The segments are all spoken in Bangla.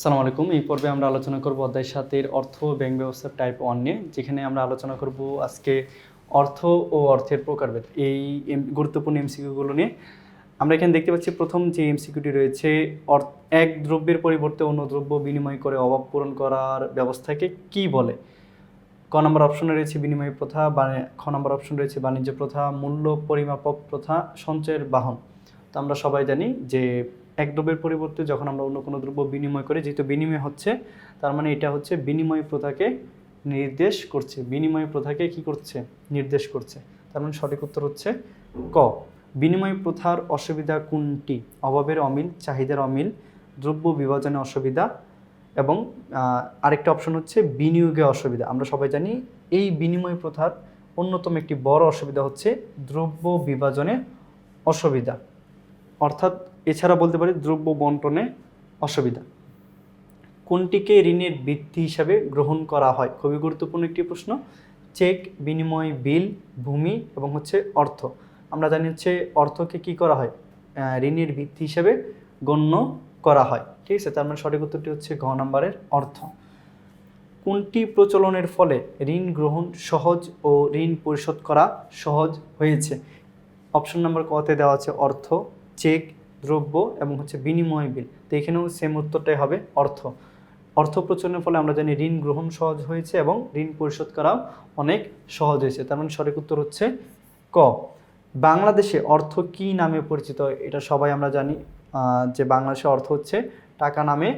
আসসালামু আলাইকুম। এই পর্বে আমরা আলোচনা করব অধ্যায় সাতের অর্থ ব্যাংক ব্যবস্থা টাইপ ওয়ান নিয়ে, যেখানে আমরা আলোচনা করব আজকে অর্থ ও অর্থের প্রকারভেদ। এই গুরুত্বপূর্ণ এমসিকিউগুলো নিয়ে। আমরা এখানে দেখতে পাচ্ছি প্রথম যে এমসিকিউটি রয়েছে এক দ্রব্যের পরিবর্তে অন্য দ্রব্য বিনিময় করে অভাব পূরণ করার ব্যবস্থাকে কি বলে? ক নম্বর অপশনে রয়েছে বিনিময় প্রথা, বা- খ নম্বর অপশন রয়েছে বাণিজ্য প্রথা, মূল্য পরিমাপক প্রথা, সঞ্চয়ের বাহন। তো আমরা সবাই জানি যে এক দ্রব্যের পরিবর্তে যখন আমরা অন্য কোনো দ্রব্য বিনিময় করি, যেহেতু বিনিময় হচ্ছে, তার মানে এটা হচ্ছে বিনিময় প্রথাকে নির্দেশ করছে। বিনিময় প্রথাকে কি করছে? নির্দেশ করছে। তার মানে সঠিক উত্তর হচ্ছে ক। বিনিময় প্রথার অসুবিধা কোনটি? অভাবের অমিল, চাহিদার অমিল, দ্রব্য বিভাজনে অসুবিধা এবং আরেকটা অপশন হচ্ছে বিনিয়োগে অসুবিধা। আমরা সবাই জানি এই বিনিময় প্রথার অন্যতম একটি বড় অসুবিধা হচ্ছে দ্রব্য বিভাজনে অসুবিধা। অর্থাৎ এছাড়া বলতে পারি দ্রব্য বন্টনে অসুবিধা। কোনটিকে ঋণের ভিত্তি হিসাবে গ্রহণ করা হয়? খুবই গুরুত্বপূর্ণ একটি প্রশ্ন। চেক, বিনিময়, বিল, ভূমি এবং হচ্ছে অর্থ। আমরা জানি হচ্ছে অর্থকে কি করা হয়? ঋণের ভিত্তি হিসাবে গণ্য করা হয়। ঠিক আছে? তার মানে সঠিক উত্তরটি হচ্ছে ঘ নম্বরের অর্থ। কোনটি প্রচলনের ফলে ঋণ গ্রহণ সহজ ও ঋণ পরিশোধ করা সহজ হয়েছে? অপশন নাম্বার কতে দেওয়া আছে অর্থ, চেক দ্রব্য এবং হচ্ছে বিনিময় বিল। তো এখানেও সেম উত্তরটাই হবে, অর্থ। অর্থ প্রচলনের ফলে আমরা জানি ঋণ গ্রহণ সহজ হয়েছে এবং ঋণ পরিশোধ করাও অনেক সহজ হয়েছে। তার মানে সঠিক উত্তর হচ্ছে ক। বাংলাদেশে অর্থ কি নামে পরিচিত? এটা সবাই আমরা জানি যে বাংলাদেশে অর্থ হচ্ছে টাকা নামে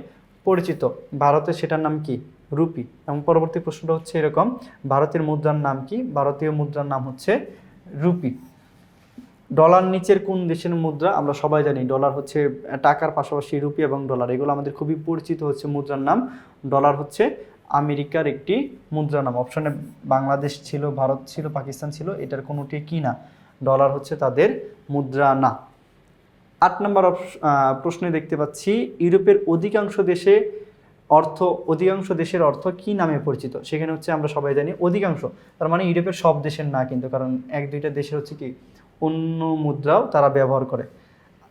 পরিচিত। ভারতে সেটার নাম কি? রুপি। এবং পরবর্তী প্রশ্নটা হচ্ছে এরকম, ভারতের মুদ্রার নাম কি? ভারতীয় মুদ্রার নাম হচ্ছে রুপি। ডলার নিচের কোন দেশের মুদ্রা? আমরা সবাই জানি ডলার হচ্ছে টাকার পাশাপাশি রুপি এবং ডলার। এগুলো আমাদের খুবই পরিচিত হচ্ছে মুদ্রার নাম। ডলার হচ্ছে আমেরিকার একটি মুদ্রা নাম। অপশনে বাংলাদেশ ছিল, ভারত ছিল, পাকিস্তান ছিল, এটার কোনোটি কি না? ডলার হচ্ছে তাদের মুদ্রা না। আট নম্বর প্রশ্নে দেখতে পাচ্ছি, ইউরোপের অধিকাংশ দেশে অর্থ, অধিকাংশ দেশের অর্থ কি নামে পরিচিত? সেখানে হচ্ছে আমরা সবাই জানি অধিকাংশ। তার মানে ইউরোপের সব দেশের না কিন্তু, কারণ এক দুইটা দেশের হচ্ছে কি? অন্য মুদ্রাও তারা ব্যবহার করে।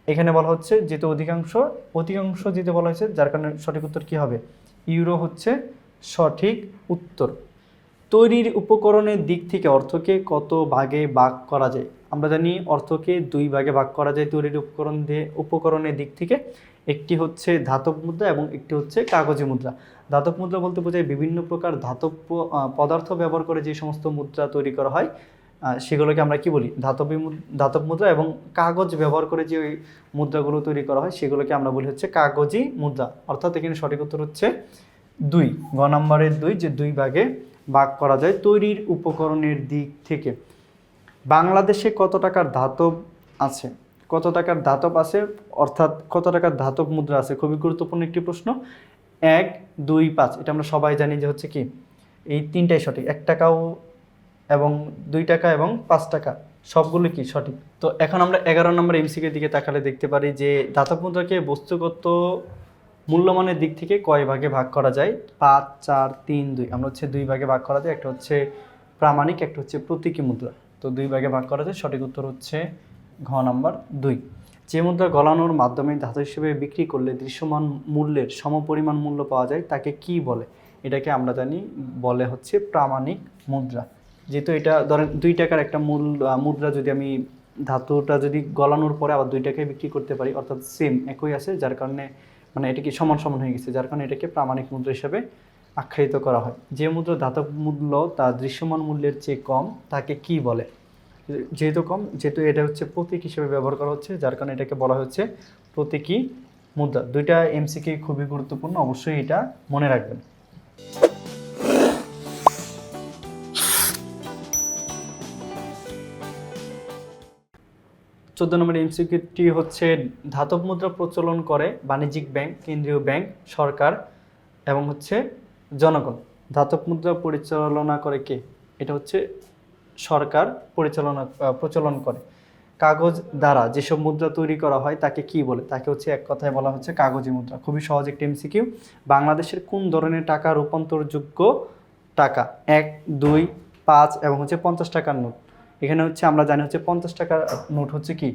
এখানে বলা হচ্ছে যেহেতু অধিকাংশ অধিকাংশ যেহেতু বলা হয়েছে, যার কারণে সঠিক উত্তর কি হবে? ইউরো হচ্ছে সঠিক উত্তর। তৈরির উপকরণের দিক থেকে অর্থকে কত ভাগে ভাগ করা যায়? আমরা জানি অর্থকে দুই ভাগে ভাগ করা যায় তৈরির উপকরণ দিয়ে উপকরণের দিক থেকে। একটি হচ্ছে ধাতব মুদ্রা এবং একটি হচ্ছে কাগজী মুদ্রা। ধাতব মুদ্রা বলতে বোঝায় বিভিন্ন প্রকার ধাতব পদার্থ ব্যবহার করে যে সমস্ত মুদ্রা তৈরি করা হয় সেগুলোকে আমরা কি বলি? ধাতবী ধাতব মুদ্রা এবং কাগজ ব্যবহার করে যে ওই মুদ্রাগুলো তৈরি করা হয়, সেগুলোকে আমরা বলি হচ্ছে কাগজী মুদ্রা। অর্থাৎ এখানে সঠিক উত্তর হচ্ছে দুই। গ নম্বরের দুই, যে দুই ভাগে ভাগ করা যায় তৈরির উপকরণের দিক থেকে। বাংলাদেশে কত টাকার ধাতব আছে? কত টাকার ধাতব আছে? অর্থাৎ কত টাকার ধাতব মুদ্রা আছে? খুবই গুরুত্বপূর্ণ একটি প্রশ্ন। এক, দুই, পাঁচ। এটা আমরা সবাই জানি যে হচ্ছে কি? এই তিনটাই সঠিক। এক টাকাও এবং দুই টাকা এবং পাঁচ টাকা, সবগুলো কি সঠিক? তো এখন আমরা এগারো নম্বর এমসিকের দিকে তাকালে দেখতে পারি যে ধাতব মুদ্রাকে বস্তুগত মূল্যমানের দিক থেকে কয় ভাগে ভাগ করা যায়? পাঁচ, চার, তিন, দুই। আমরা হচ্ছে দুই ভাগে ভাগ করা যায়, একটা হচ্ছে প্রামাণিক, একটা হচ্ছে প্রতীকী মুদ্রা। তো দুই ভাগে ভাগ করা যায়, সঠিক উত্তর হচ্ছে ঘ নাম্বার দুই। যে মুদ্রা গলানোর মাধ্যমে ধাতু হিসেবে বিক্রি করলে দৃশ্যমান মূল্যের সমপরিমাণ মূল্য পাওয়া যায়, তাকে কি বলে? এটাকে আমরা জানি বলে হচ্ছে প্রামাণিক মুদ্রা। যেহেতু এটা ধরেন দুই টাকার একটা মূল মুদ্রা যদি আমি ধাতুটা যদি গলানোর পরে আবার দুই টাকায় বিক্রি করতে পারি, অর্থাৎ সেম একই আছে, যার কারণে মানে এটা কি সমান সমান হয়ে গেছে, যার কারণে এটাকে প্রামাণিক মুদ্রা হিসাবে আখ্যায়িত করা হয়। যে মুদ্রা ধাতব মূল্য তা দৃশ্যমান মূল্যের চেয়ে কম, তাকে কি বলে? যেহেতু কম, যেহেতু এটা হচ্ছে প্রতীক হিসেবে ব্যবহার করা হচ্ছে, যার কারণে এটাকে বলা হচ্ছে প্রতীকী মুদ্রা। দুইটা এমসিকে খুবই গুরুত্বপূর্ণ, অবশ্যই এটা মনে রাখবেন। চোদ্দ নম্বর এমসিকিউটি হচ্ছে ধাতব মুদ্রা প্রচলন করে বাণিজ্যিক ব্যাংক, কেন্দ্রীয় ব্যাংক, সরকার এবং হচ্ছে জনগণ। ধাতব মুদ্রা পরিচালনা করে কে? এটা হচ্ছে সরকার পরিচালনা প্রচলন করে। কাগজ দ্বারা যেসব মুদ্রা তৈরি করা হয় তাকে কি বলে? তাকে হচ্ছে এক কথায় বলা হচ্ছে কাগজি মুদ্রা। খুবই সহজ একটি এমসিকিউ। বাংলাদেশের কোন ধরনের টাকা রূপান্তরযোগ্য টাকা? এক, দুই, পাঁচ এবং হচ্ছে পঞ্চাশ টাকার নোট। এখানে হচ্ছে আমরা জানি হচ্ছে পঞ্চাশ টাকার নোট হচ্ছে কি?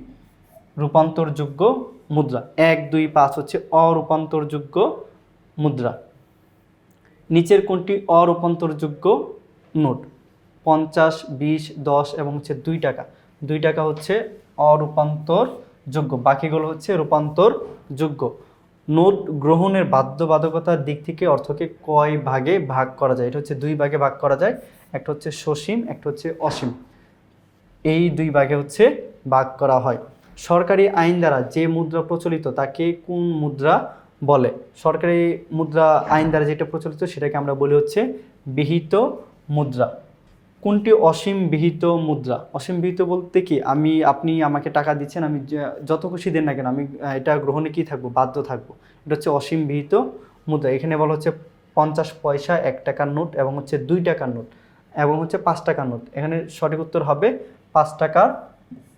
রূপান্তরযোগ্য মুদ্রা। এক, দুই, পাঁচ হচ্ছে অরূপান্তরযোগ্য মুদ্রা। নিচের কোনটি অরূপান্তরযোগ্য নোট? পঞ্চাশ, বিশ, দশ এবং হচ্ছে দুই টাকা। দুই টাকা হচ্ছে অরূপান্তরযোগ্য। বাকিগুলো হচ্ছে রূপান্তরযোগ্য। নোট গ্রহণের বাধ্যবাধকতার দিক থেকে অর্থকে কয় ভাগে ভাগ করা যায়? এটা হচ্ছে দুই ভাগে ভাগ করা যায়। একটা হচ্ছে সসীম, একটা হচ্ছে অসীম। এই দুই ভাগে হচ্ছে ভাগ করা হয়। সরকারি আইন দ্বারা যে মুদ্রা প্রচলিত, তাকে কোন মুদ্রা বলে? সরকারি মুদ্রা আইন দ্বারা যেটা প্রচলিত, সেটাকে আমরা বলি হচ্ছে বিহিত মুদ্রা। কোনটি অসীম বিহিত মুদ্রা? অসীম বিহিত বলতে কি? আমি, আপনি আমাকে টাকা দিচ্ছেন, আমি যত খুশি দেন না কেন, আমি, এটা গ্রহণে কি থাকব? বাধ্য থাকব। এটা হচ্ছে অসীম বিহিত মুদ্রা। এখানে বলা হচ্ছে পঞ্চাশ পয়সা এক টাকার নোট এবং হচ্ছে দুই টাকার নোট এবং হচ্ছে পাঁচ টাকার নোট। এখানে সঠিক উত্তর হবে পাঁচ টাকার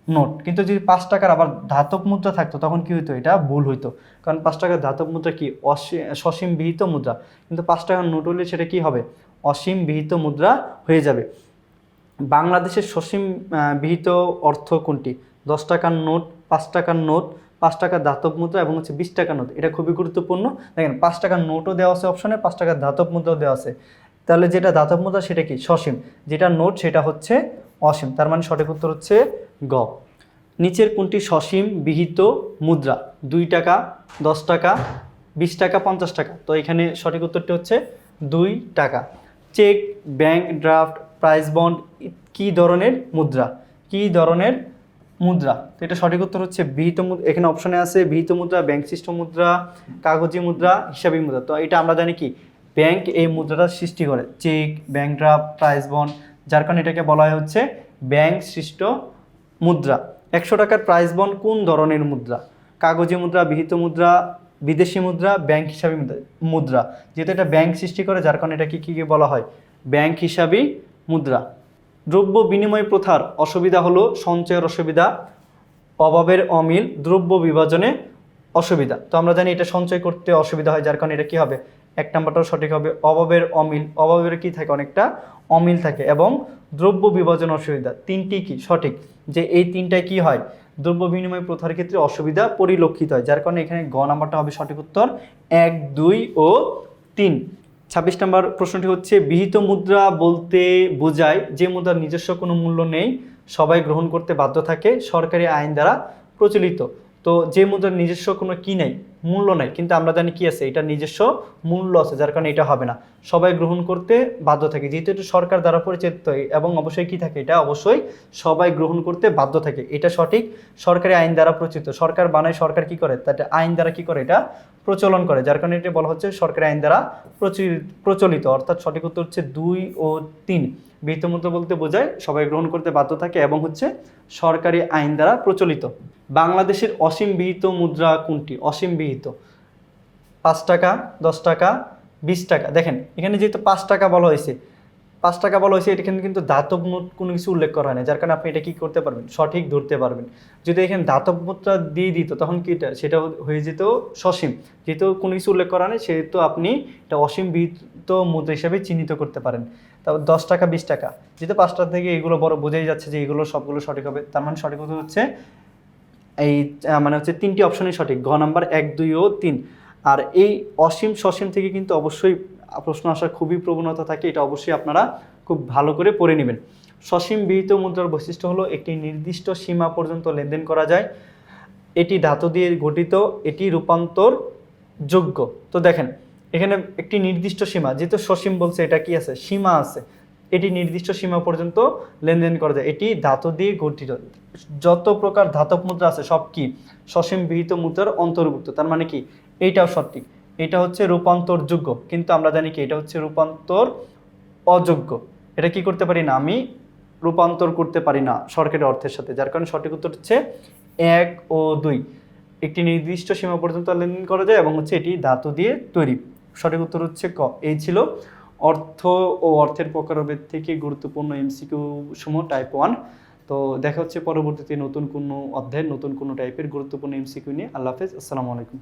নোট। কিন্তু যদি পাঁচ টাকার আবার ধাতব মুদ্রা থাকতো, তখন কি হতো এটা ভুল হইতো। কারণ পাঁচ টাকার ধাতব মুদ্রা কি? অসী- সসীম বিহিত মুদ্রা। কিন্তু পাঁচ টাকার নোট হলে সেটা কি হবে? অসীম বিহিত মুদ্রা হয়ে যাবে। বাংলাদেশের সসীম বিহিত অর্থ কোনটি? দশ টাকার নোট, পাঁচ টাকার নোট, পাঁচ টাকার ধাতব মুদ্রা এবং হচ্ছে বিশ টাকার নোট। এটা খুবই গুরুত্বপূর্ণ। দেখেন, পাঁচ টাকার নোটও দেওয়া আছে অপশনে পাঁচ টাকার ধাতব মুদ্রাও দেওয়া আছে। তাহলে যেটা ধাতব মুদ্রা, সেটা কি? সসীম। যেটা নোট, সেটা হচ্ছে অসীম, তার মানে সঠিক উত্তর হচ্ছে গ। নিচের কোনটি সসীম, বিহিত, মুদ্রা? দুই টাকা, দশ টাকা, বিশ টাকা, পঞ্চাশ টাকা। তো এখানে সঠিক উত্তরটি হচ্ছে দুই টাকা। Cheque, bank, draft, prize bond, কি ধরনের মুদ্রা? কি ধরনের মুদ্রা? তো এটা সঠিক উত্তর হচ্ছে বিহিত মুদ্রা। এখানে অপশনে আছে বিহিত মুদ্রা, ব্যাংক সৃষ্ট মুদ্রা, কাগজি মুদ্রা, হিসাবি মুদ্রা। তো এটা আমরা জানি কি? ব্যাংক এই মুদ্রাটা সৃষ্টি করে। Cheque, bank, draft, prize bond যার কারণে এটাকে বলা হয় হচ্ছে ব্যাংক সৃষ্ট মুদ্রা। একশো টাকার প্রাইস বন্ড কোন ধরনের মুদ্রা? কাগজি মুদ্রা, বিহিত মুদ্রা, বিদেশি মুদ্রা, ব্যাংক হিসাবে মুদ্রা- যেহেতু এটা ব্যাংক সৃষ্টি করে, যার কারণে এটাকে কী কী বলা হয়? ব্যাংক হিসাবে মুদ্রা। দ্রব্য বিনিময় প্রথার অসুবিধা হলো সঞ্চয়ের অসুবিধা, অভাবের অমিল, দ্রব্য বিভাজনে অসুবিধা। তো আমরা জানি এটা সঞ্চয় করতে অসুবিধা হয়, যার কারণে এটা কী হবে? এক নাম্বারটাও সঠিক হবে, অভাবের অমিল, অভাবের কি থাকে অনেকটা? অমিল থাকে এবং দ্রব্য বিভাজন অসুবিধা। তিনটি কি? সঠিক। যে এই তিনটায় কি হয়? দ্রব্য বিনিময় প্রথার ক্ষেত্রে অসুবিধা পরিলক্ষিত হয়, যার কারণে এখানে গ নাম্বারটা হবে সঠিক উত্তর এক, দুই ও তিন। ছাব্বিশ নম্বর প্রশ্নটি হচ্ছে, বিহিত মুদ্রা বলতে বোঝায় যে মুদ্রার নিজস্ব কোনো মূল্য নেই, সবাই গ্রহণ করতে বাধ্য থাকে, সরকারি আইন দ্বারা প্রচলিত। তো যে মুদ্রার নিজস্ব কোনো কি নেই, মূল্য নেই, কিন্তু আমরা জানি কি আছে, এটা নিজস্ব মূল্য আছে, যার কারণে এটা হবে না। সবাই গ্রহণ করতে বাধ্য থাকে, যেহেতু এটা সরকার দ্বারা পরিচালিত এবং অবশ্যই কি থাকে, এটা অবশ্যই সবাই গ্রহণ করতে বাধ্য থাকে, এটা সঠিক। সরকারি আইন দ্বারা প্রচলিত, সরকার বানায়, সরকার কি করে, তাতে আইন দ্বারা কি করে, এটা প্রচলন করে, যার কারণে এটা বলা হচ্ছে সরকারি আইন দ্বারা প্রচলিত, অর্থাৎ সঠিক উত্তর হচ্ছে দুই ও তিন। বিহিত মুদ্রা বলতে বোঝায় সবাই গ্রহণ করতে বাধ্য থাকে এবং হচ্ছে সরকারি আইন দ্বারা প্রচলিত। বাংলাদেশের অসীম বিহিত মুদ্রা কোনটি? অসীম বিহিত। পাঁচ টাকা, দশ টাকা, বিশ টাকা। দেখেন, এখানে যেহেতু পাঁচ টাকা বলা হয়েছে, পাঁচ টাকা বলা হয়েছে এখানে কিন্তু দাতব নোট কোনো কিছু উল্লেখ করা হয় যার কারণে আপনি এটা কী করতে পারবেন? সঠিক ধরতে পারবেন। যদি এখানে দাতব মুদ্রা দিয়ে দিত, তখন কি এটা, সেটা হয়ে যেত সসীম। যেহেতু কোনো কিছু উল্লেখ করা নেই, সেহেতু আপনি এটা অসীম বিহিত মুদ্রা হিসাবে চিহ্নিত করতে পারেন। তারপর দশ টাকা, বিশ টাকা। যেহেতু পাঁচটা থেকে এগুলো বড় বোঝাই যাচ্ছে যে এগুলো সবগুলো সঠিক হবে, তার মানে সঠিক উত্তর হচ্ছে এই মানে হচ্ছে তিনটি অপশনই সঠিক, ঘ নাম্বার, এক, দুই ও তিন। আর এই অসীম সসীম থেকে কিন্তু অবশ্যই প্রশ্ন আসার খুবই প্রবণতা থাকে, এটা অবশ্যই আপনারা খুব ভালো করে পড়ে নেবেন। সসীম বিহিত মুদ্রার বৈশিষ্ট্য হলো একটি নির্দিষ্ট সীমা পর্যন্ত লেনদেন করা যায়, এটি ধাতু দিয়ে গঠিত, এটি রূপান্তর যোগ্য তো দেখেন এখানে একটি নির্দিষ্ট সীমা, যেহেতু সসীম বলছে এটা কি আছে? সীমা আছে। এটি নির্দিষ্ট সীমা পর্যন্ত লেনদেন করা যায়। এটি ধাতু দিয়ে গঠিত। যত প্রকার ধাতব মুদ্রা আছে, সব কি? সসীম বিহিত মুদ্রার অন্তর্ভুক্ত। তার মানে কি? এইটাও সঠিক। এটা হচ্ছে রূপান্তর যোগ্য কিন্তু আমরা জানি কি? এটা হচ্ছে রূপান্তর অযোগ্য। এটা কি করতে পারি না? আমি রূপান্তর করতে পারি না সরকারি অর্থের সাথে। যার কারণে সঠিক উত্তর হচ্ছে এক ও দুই। একটি নির্দিষ্ট সীমা পর্যন্ত লেনদেন করা যায় এবং হচ্ছে এটি ধাতু দিয়ে তৈরি। সঠিক উত্তর হচ্ছে ক। এই ছিল অর্থ ও অর্থের প্রকারভেদ থেকে গুরুত্বপূর্ণ এমসিকিউ সমূহ টাইপ ওয়ান তো দেখা হচ্ছে পরবর্তীতে নতুন কোনো অধ্যায়ের নতুন কোনো টাইপের গুরুত্বপূর্ণ এমসিকিউ নিয়ে। আল্লাহ হাফেজ। আসসালামু আলাইকুম।